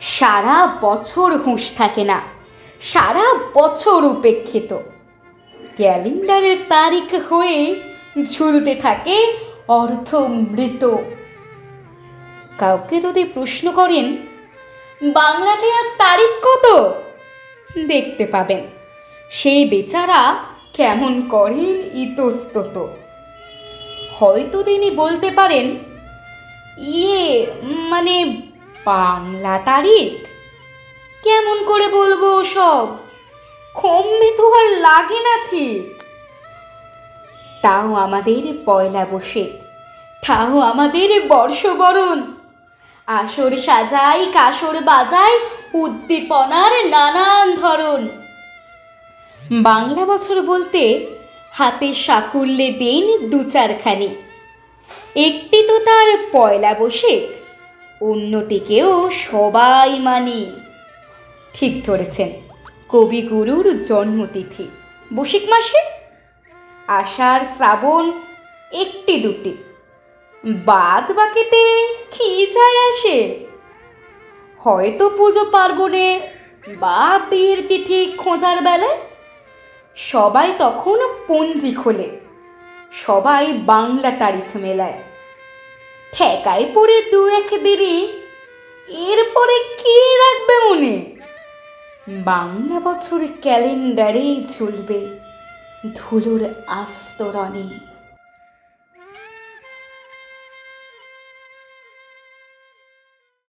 সারা বছর হুঁশ থাকে না, সারা বছর উপেক্ষিত। ক্যালেন্ডারের তারিখ হয়ে ঝুলতে থাকে অর্থ মৃত কাউকে যদি প্রশ্ন করেন, বাংলাতে আজ তারিখ কত? দেখতে পাবেন, সেই বেচারা কেমন করেন ইতস্তত। হয়তো তিনি বলতে পারেন ইয়ে মানে বাংলা তারিখ কেমন করে বলব সব কমবে তো আর লাগে না ঠিক। তাও আমাদের পয়লা বসে তাও আমাদের বর্ষবরণ। আসর সাজাই, কাসর বাজাই, উদ্দীপনার নানান ধরন। বাংলা বছর বলতে হাতে সাকুল্যে দেন দু চারখানি। একটি তো তার পয়লা বসে অন্যটিকেও সবাই মানি। ঠিক ধরেছেন, কবিগুরুর জন্মতিথি বসিক মাসে? আষাঢ়, শ্রাবণ, একটি দুটি। বাদ বাকিতে কি যায় আসে? হয়তো পুজো পার্বণে বা বিয়ের তিথি খোঁজার বেলায়? সবাই তখন পঞ্জি খোলে, সবাই বাংলা তারিখ মেলায়। ঠেকায় পড়ে দু এক দিনই এরপরে কে রাখবে মনে? বাংলা বছর ক্যালেন্ডারেই চলবে ধুলোর আস্তরণে।